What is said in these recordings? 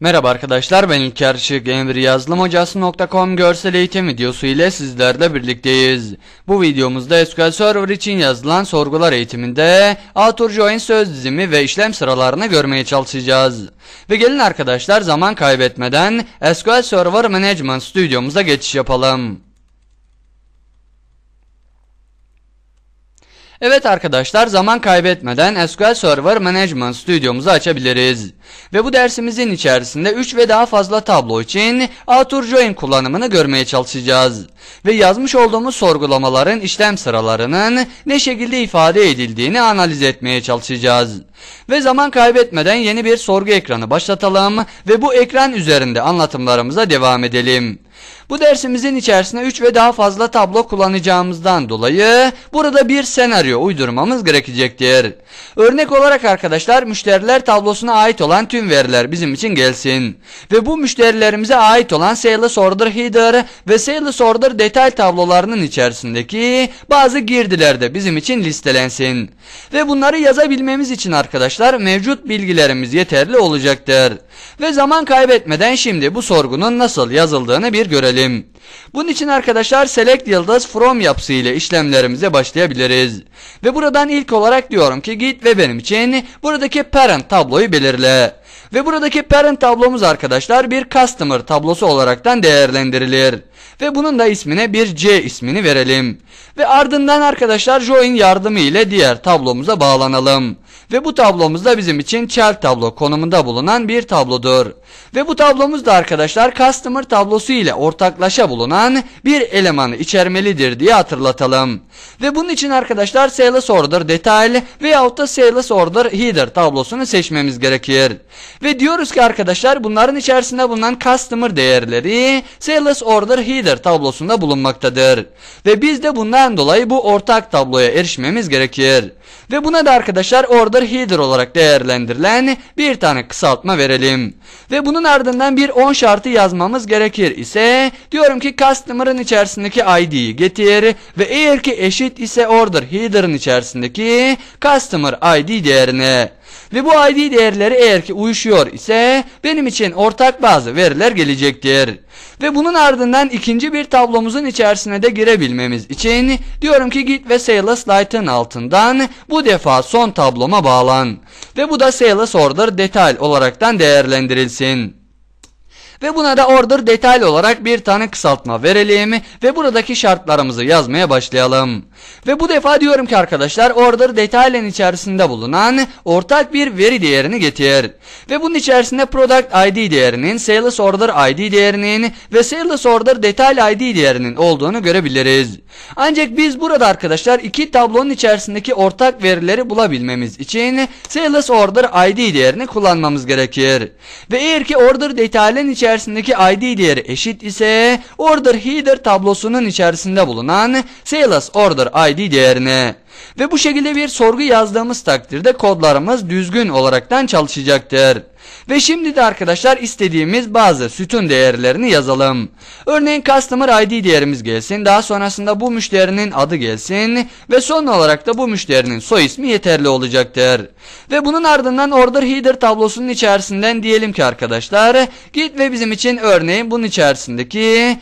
Merhaba arkadaşlar ben İlker Işık Emir Yazılımhocası.com görsel eğitim videosu ile sizlerle birlikteyiz. Bu videomuzda SQL Server için yazılan sorgular eğitiminde author join söz dizimi ve işlem sıralarını görmeye çalışacağız. Ve gelin arkadaşlar zaman kaybetmeden SQL Server Management stüdyomuza geçiş yapalım. Evet arkadaşlar zaman kaybetmeden SQL Server Management stüdyomuzu açabiliriz. Ve bu dersimizin içerisinde 3 ve daha fazla tablo için author join kullanımını görmeye çalışacağız. Ve yazmış olduğumuz sorgulamaların işlem sıralarının ne şekilde ifade edildiğini analiz etmeye çalışacağız. Ve zaman kaybetmeden yeni bir sorgu ekranı başlatalım ve bu ekran üzerinde anlatımlarımıza devam edelim. Bu dersimizin içerisinde 3 ve daha fazla tablo kullanacağımızdan dolayı burada bir senaryo uydurmamız gerekecektir. Örnek olarak arkadaşlar müşteriler tablosuna ait olan tüm veriler bizim için gelsin. Ve bu müşterilerimize ait olan Sales Order Header ve Sales Order detay tablolarının içerisindeki bazı girdiler de bizim için listelensin. Ve bunları yazabilmemiz için arkadaşlar mevcut bilgilerimiz yeterli olacaktır. Ve zaman kaybetmeden şimdi bu sorgunun nasıl yazıldığını bir görelim. Bunun için arkadaşlar select yıldız from yapısı ile işlemlerimize başlayabiliriz. Ve buradan ilk olarak diyorum ki git ve benim için buradaki parent tabloyu belirle. Ve buradaki parent tablomuz arkadaşlar bir customer tablosu olaraktan değerlendirilir. Ve bunun da ismine bir C ismini verelim. Ve ardından arkadaşlar join yardımı ile diğer tablomuza bağlanalım. Ve bu tablomuz da bizim için child tablo konumunda bulunan bir tablodur. Ve bu tablomuz da arkadaşlar customer tablosu ile ortaklaşa bulunan bir elemanı içermelidir diye hatırlatalım. Ve bunun için arkadaşlar sales order detail veyahut da sales order header tablosunu seçmemiz gerekir. Ve diyoruz ki arkadaşlar bunların içerisinde bulunan customer değerleri sales order header tablosunda bulunmaktadır. Ve biz de bundan dolayı bu ortak tabloya erişmemiz gerekir. Ve buna da arkadaşlar order header olarak değerlendirilen bir tane kısaltma verelim. Ve bunun ardından bir 10 şartı yazmamız gerekir ise diyorum ki customer'ın içerisindeki ID'yi getir ve eğer ki eşit ise order header'ın içerisindeki customer ID değerine. Ve bu ID değerleri eğer ki uyuşuyor ise benim için ortak bazı veriler gelecektir. Ve bunun ardından ikinci bir tablomuzun içerisine de girebilmemiz için diyorum ki git ve sales light'ın altından bu defa son tabloma bağlan. Ve bu da sales order detail olaraktan değerlendirilsin. Ve buna da order detaylı olarak bir tane kısaltma verelim ve buradaki şartlarımızı yazmaya başlayalım. Ve bu defa diyorum ki arkadaşlar order detaylın içerisinde bulunan ortak bir veri değerini getir. Ve bunun içerisinde product ID değerinin, sales order ID değerinin ve sales order detail ID değerinin olduğunu görebiliriz. Ancak biz burada arkadaşlar iki tablonun içerisindeki ortak verileri bulabilmemiz için sales order ID değerini kullanmamız gerekir. Ve eğer ki order detaylın içerisindeki ID değeri eşit ise order header tablosunun içerisinde bulunan sales order ID değerine ve bu şekilde bir sorgu yazdığımız takdirde kodlarımız düzgün olaraktan çalışacaktır. Ve şimdi de arkadaşlar istediğimiz bazı sütun değerlerini yazalım. Örneğin customer ID değerimiz gelsin. Daha sonrasında bu müşterinin adı gelsin. Ve son olarak da bu müşterinin soy ismi yeterli olacaktır. Ve bunun ardından order header tablosunun içerisinden diyelim ki arkadaşlar git ve bizim için örneğin bunun içerisindeki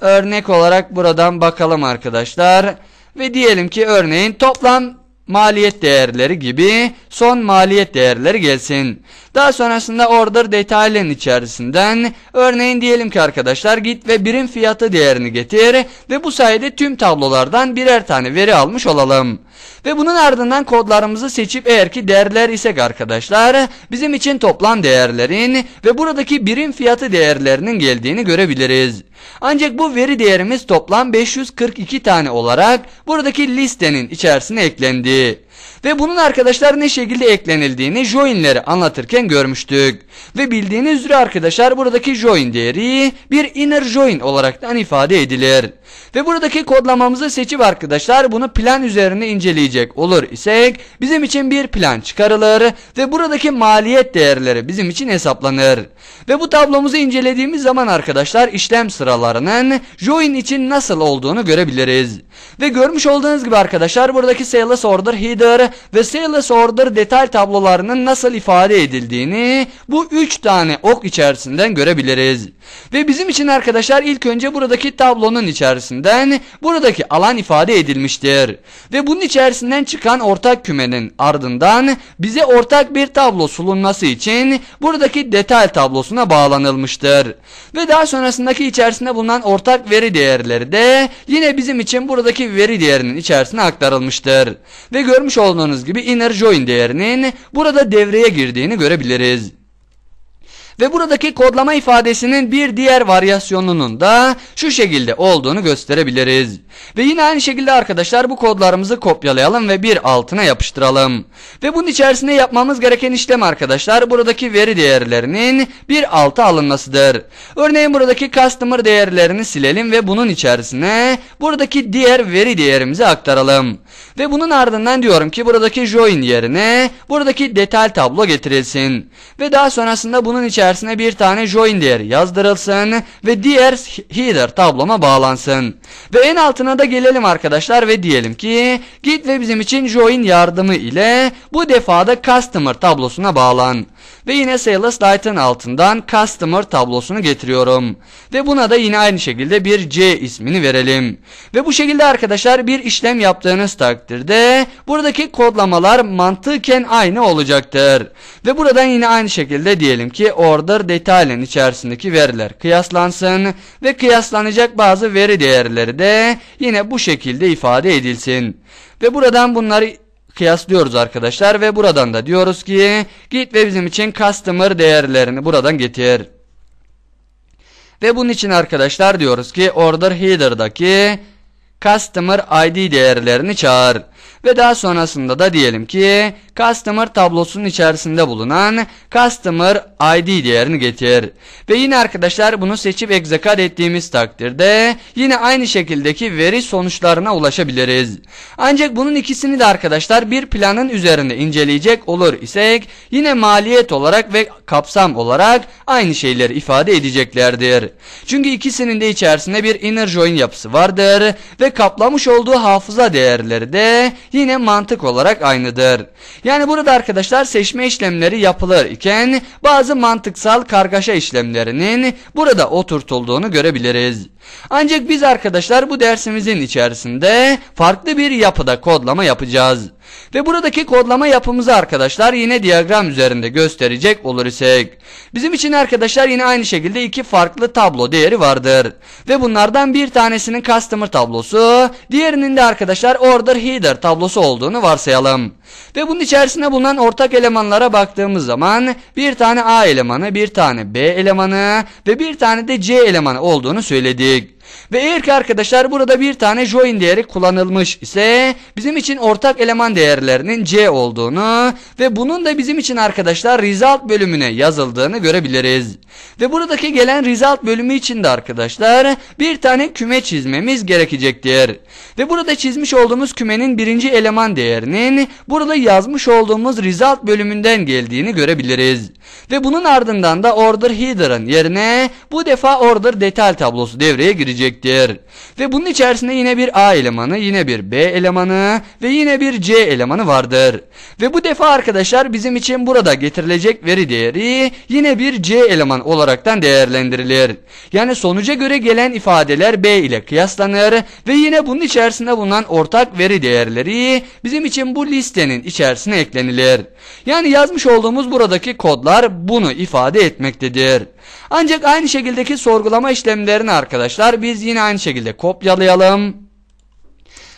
örnek olarak buradan bakalım arkadaşlar. Ve diyelim ki örneğin toplam maliyet değerleri gibi son maliyet değerleri gelsin. Daha sonrasında order detaylın içerisinden örneğin diyelim ki arkadaşlar git ve birim fiyatı değerini getir ve bu sayede tüm tablolardan birer tane veri almış olalım. Ve bunun ardından kodlarımızı seçip eğer ki değerler isek arkadaşlar bizim için toplam değerlerin ve buradaki birim fiyatı değerlerinin geldiğini görebiliriz. Ancak bu veri değerimiz toplam 542 tane olarak buradaki listenin içerisine eklendi. Ve bunun arkadaşlar ne şekilde eklenildiğini joinleri anlatırken görmüştük. Ve bildiğiniz üzere arkadaşlar buradaki join değeri bir inner join olaraktan ifade edilir. Ve buradaki kodlamamızı seçip arkadaşlar bunu plan üzerine inceleyecek olur isek bizim için bir plan çıkarılır ve buradaki maliyet değerleri bizim için hesaplanır. Ve bu tablomuzu incelediğimiz zaman arkadaşlar işlem sıralarının join için nasıl olduğunu görebiliriz. Ve görmüş olduğunuz gibi arkadaşlar buradaki sales order header order ve sales order detay tablolarının nasıl ifade edildiğini bu üç tane ok içerisinden görebiliriz. Ve bizim için arkadaşlar ilk önce buradaki tablonun içerisinden buradaki alan ifade edilmiştir. Ve bunun içerisinden çıkan ortak kümenin ardından bize ortak bir tablo sunulması için buradaki detay tablosuna bağlanılmıştır. Ve daha sonrasındaki içerisinde bulunan ortak veri değerleri de yine bizim için buradaki veri değerinin içerisine aktarılmıştır. Ve görmüş olduğunuz gibi inner join değerinin burada devreye girdiğini görebiliriz. Ve buradaki kodlama ifadesinin bir diğer varyasyonunun da şu şekilde olduğunu gösterebiliriz. Ve yine aynı şekilde arkadaşlar bu kodlarımızı kopyalayalım ve bir altına yapıştıralım. Ve bunun içerisinde yapmamız gereken işlem arkadaşlar buradaki veri değerlerinin bir alta alınmasıdır. Örneğin buradaki customer değerlerini silelim ve bunun içerisine buradaki diğer veri değerimizi aktaralım. Ve bunun ardından diyorum ki buradaki join yerine buradaki detay tablo getirilsin. Ve daha sonrasında bunun içerisine bir tane join değeri yazdırılsın ve diğer header tabloma bağlansın. Ve en altına da gelelim arkadaşlar ve diyelim ki git ve bizim için join yardımı ile bu defada customer tablosuna bağlan. Ve yine sales light'ın altından customer tablosunu getiriyorum. Ve buna da yine aynı şekilde bir C ismini verelim. Ve bu şekilde arkadaşlar bir işlem yaptığınız takdirde buradaki kodlamalar mantıken aynı olacaktır. Ve buradan yine aynı şekilde diyelim ki order detailin içerisindeki veriler kıyaslansın ve kıyaslanacak bazı veri değerleri de yine bu şekilde ifade edilsin. Ve buradan bunları kıyaslıyoruz arkadaşlar ve buradan da diyoruz ki git ve bizim için customer değerlerini buradan getir. Ve bunun için arkadaşlar diyoruz ki order header'daki customer ID değerlerini çağır. Ve daha sonrasında da diyelim ki customer tablosunun içerisinde bulunan customer ID değerini getir. Ve yine arkadaşlar bunu seçip execute ettiğimiz takdirde yine aynı şekildeki veri sonuçlarına ulaşabiliriz. Ancak bunun ikisini de arkadaşlar bir planın üzerinde inceleyecek olur isek yine maliyet olarak ve kapsam olarak aynı şeyleri ifade edeceklerdir. Çünkü ikisinin de içerisinde bir inner join yapısı vardır ve kaplamış olduğu hafıza değerleri de yine mantık olarak aynıdır. Yani burada arkadaşlar seçme işlemleri yapılır iken bazı mantıksal kargaşa işlemlerinin burada oturtulduğunu görebiliriz. Ancak biz arkadaşlar bu dersimizin içerisinde farklı bir yapıda kodlama yapacağız. Ve buradaki kodlama yapımızı arkadaşlar yine diyagram üzerinde gösterecek olur isek. Bizim için arkadaşlar yine aynı şekilde iki farklı tablo değeri vardır. Ve bunlardan bir tanesinin customer tablosu, diğerinin de arkadaşlar order header tablosu olduğunu varsayalım. Ve bunun içerisinde bulunan ortak elemanlara baktığımız zaman bir tane A elemanı, bir tane B elemanı ve bir tane de C elemanı olduğunu söyledik. Ve eğer ki arkadaşlar burada bir tane join değeri kullanılmış ise bizim için ortak eleman değerlerinin C olduğunu ve bunun da bizim için arkadaşlar result bölümüne yazıldığını görebiliriz. Ve buradaki gelen result bölümü için de arkadaşlar bir tane küme çizmemiz gerekecektir. Ve burada çizmiş olduğumuz kümenin birinci eleman değerinin burada yazmış olduğumuz result bölümünden geldiğini görebiliriz. Ve bunun ardından da order header'ın yerine bu defa order detay tablosu devreye girecektir. Ve bunun içerisinde yine bir A elemanı, yine bir B elemanı ve yine bir C elemanı vardır. Ve bu defa arkadaşlar bizim için burada getirilecek veri değeri yine bir C eleman olaraktan değerlendirilir. Yani sonuca göre gelen ifadeler B ile kıyaslanır ve yine bunun içerisinde bulunan ortak veri değerleri bizim için bu listenin içerisine eklenilir. Yani yazmış olduğumuz buradaki kodlar bunu ifade etmektedir. Ancak aynı şekildeki sorgulama işlemlerini arkadaşlar biz yine aynı şekilde kopyalayalım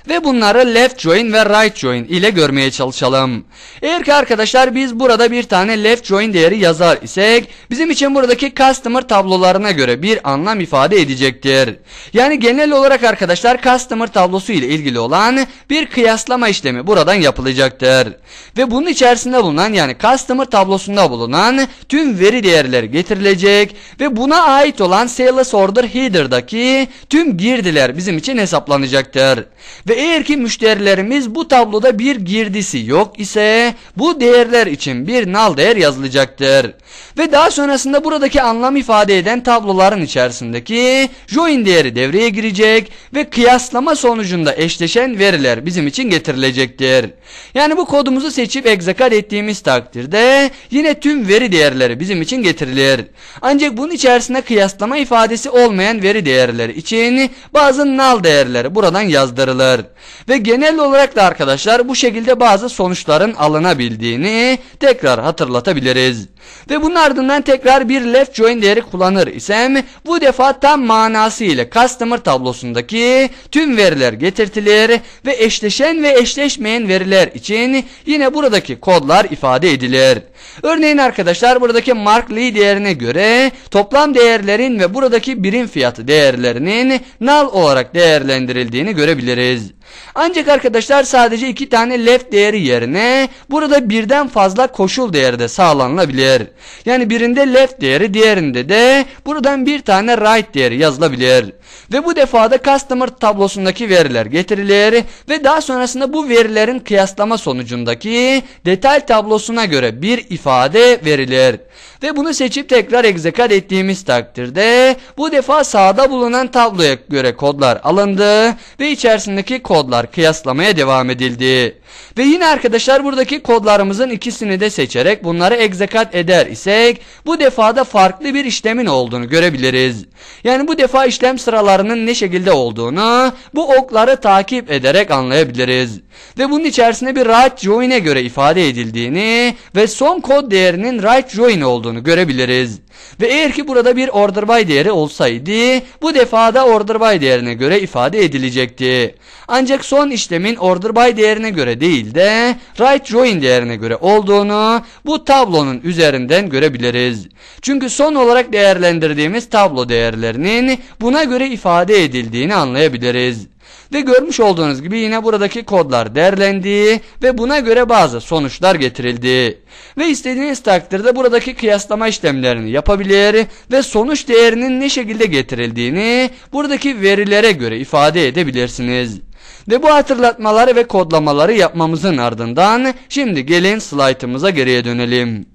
ve bunları left join ve right join ile görmeye çalışalım. Eğer ki arkadaşlar biz burada bir tane left join değeri yazar isek bizim için buradaki customer tablolarına göre bir anlam ifade edecektir. Yani genel olarak arkadaşlar customer tablosu ile ilgili olan bir kıyaslama işlemi buradan yapılacaktır. Ve bunun içerisinde bulunan yani customer tablosunda bulunan tüm veri değerleri getirilecek ve buna ait olan sales order header'daki tüm girdiler bizim için hesaplanacaktır. Ve Ve eğer ki müşterilerimiz bu tabloda bir girdisi yok ise bu değerler için bir nal değer yazılacaktır. Ve daha sonrasında buradaki anlam ifade eden tabloların içerisindeki join değeri devreye girecek ve kıyaslama sonucunda eşleşen veriler bizim için getirilecektir. Yani bu kodumuzu seçip execute ettiğimiz takdirde yine tüm veri değerleri bizim için getirilir. Ancak bunun içerisinde kıyaslama ifadesi olmayan veri değerleri için bazı null değerleri buradan yazdırılır. Ve genel olarak da arkadaşlar bu şekilde bazı sonuçların alınabildiğini tekrar hatırlatabiliriz. Ve bunun ardından tekrar bir left join değeri kullanır isem bu defa tam manası ile customer tablosundaki tüm veriler getirtilir ve eşleşen ve eşleşmeyen veriler için yine buradaki kodlar ifade edilir. Örneğin arkadaşlar buradaki mark Lee değerine göre toplam değerlerin ve buradaki birim fiyatı değerlerinin null olarak değerlendirildiğini görebiliriz. Ancak arkadaşlar sadece iki tane left değeri yerine burada birden fazla koşul değeri de sağlanabilir. Yani birinde left değeri diğerinde de buradan bir tane right değeri yazılabilir. Ve bu defada customer tablosundaki veriler getirilir ve daha sonrasında bu verilerin kıyaslama sonucundaki detay tablosuna göre bir ifade verilir. Ve bunu seçip tekrar execute ettiğimiz takdirde bu defa sağda bulunan tabloya göre kodlar alındı ve içerisindeki kodlar kıyaslamaya devam edildi. Ve yine arkadaşlar buradaki kodlarımızın ikisini de seçerek bunları execute eder isek bu defada farklı bir işlemin olduğunu görebiliriz. Yani bu defa işlem sıralarının ne şekilde olduğunu bu okları takip ederek anlayabiliriz. Ve bunun içerisinde bir right join'e göre ifade edildiğini ve son kod değerinin right join olduğunu görebiliriz. Ve eğer ki burada bir order by değeri olsaydı bu defada order by değerine göre ifade edilecekti. Ancak son işlemin order by değerine göre değil de right join değerine göre olduğunu bu tablonun üzerinden görebiliriz. Çünkü son olarak değerlendirdiğimiz tablo değerlerinin buna göre ifade edildiğini anlayabiliriz. Ve görmüş olduğunuz gibi yine buradaki kodlar derlendi ve buna göre bazı sonuçlar getirildi. Ve istediğiniz takdirde buradaki kıyaslama işlemlerini yapabilir ve sonuç değerinin ne şekilde getirildiğini buradaki verilere göre ifade edebilirsiniz. Ve bu hatırlatmaları ve kodlamaları yapmamızın ardından şimdi gelin slaytımıza geriye dönelim.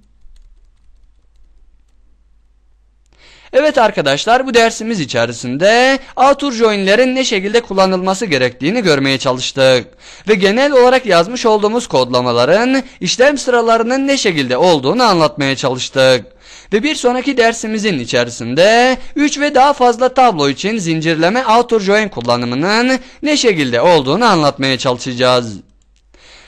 Evet arkadaşlar bu dersimiz içerisinde author join'lerin ne şekilde kullanılması gerektiğini görmeye çalıştık. Ve genel olarak yazmış olduğumuz kodlamaların işlem sıralarının ne şekilde olduğunu anlatmaya çalıştık. Ve bir sonraki dersimizin içerisinde 3 ve daha fazla tablo için zincirleme author join kullanımının ne şekilde olduğunu anlatmaya çalışacağız.